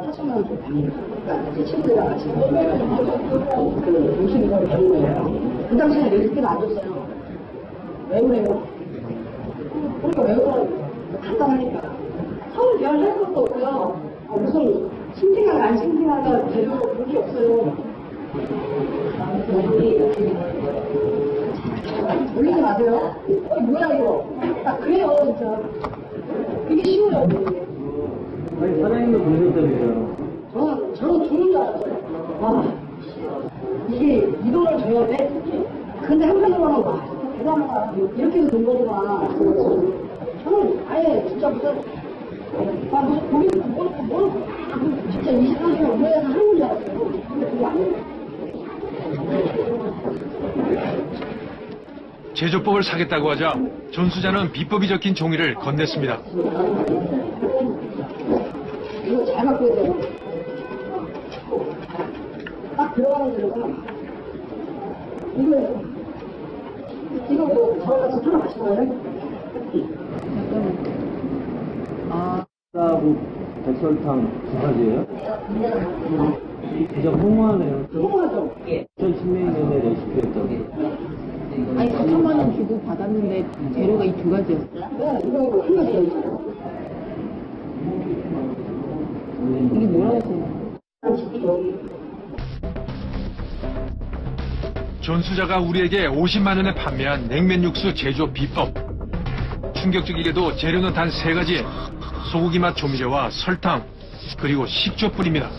4천만 원 그러니까 제 친구들이랑 같이 그 음식 배운 거예요. 그 당시에 레시피를 안 줬어요. 외우래요. 그러니까 외우고 간단하니까. 처음 배울 할 것도 없고요. 아, 무슨 신빙하다 안 신빙하다 재료 그런 게 없어요. 올리지 마세요. 어, 뭐야 이거. 딱 그래요 진짜. 이게 쉬워요. 사장님도 보셨다면서요. 저는 저는 죽는 줄 알았어요. 와 이게 이 돈을 줘야 돼? 근데 한편으로는 와 대단하다 이렇게도 된 거구나. 저는 아예 진짜 무슨 아 무슨 고민 뭐, 뭐, 진짜 24시간 업무에서 하는 줄 알았어요. 근데 그게 아니에요. 제조법을 사겠다고 하자 전수자는 비법이 적힌 종이를 건넸습니다. 이거 잘 바꿔야 돼요. 딱 들어가는 데가 이거 이거 뭐 저같이 하나 마신 거예요? 하고 백설탕 두 가지예요? 진짜 홍보하네요. 통화죠. 2016년에 레시피였죠. 아니 4천만 원 주고 받았는데 재료가 이 두 가지였어요. 네, 이거 한 가지 더 있어요. 이게 뭐라고 써요? 전수자가 우리에게 50만 원에 판매한 냉면 육수 제조 비법. 충격적이게도 재료는 단 세 가지. 소고기 맛 조미료와 설탕, 그리고 식초뿐입니다.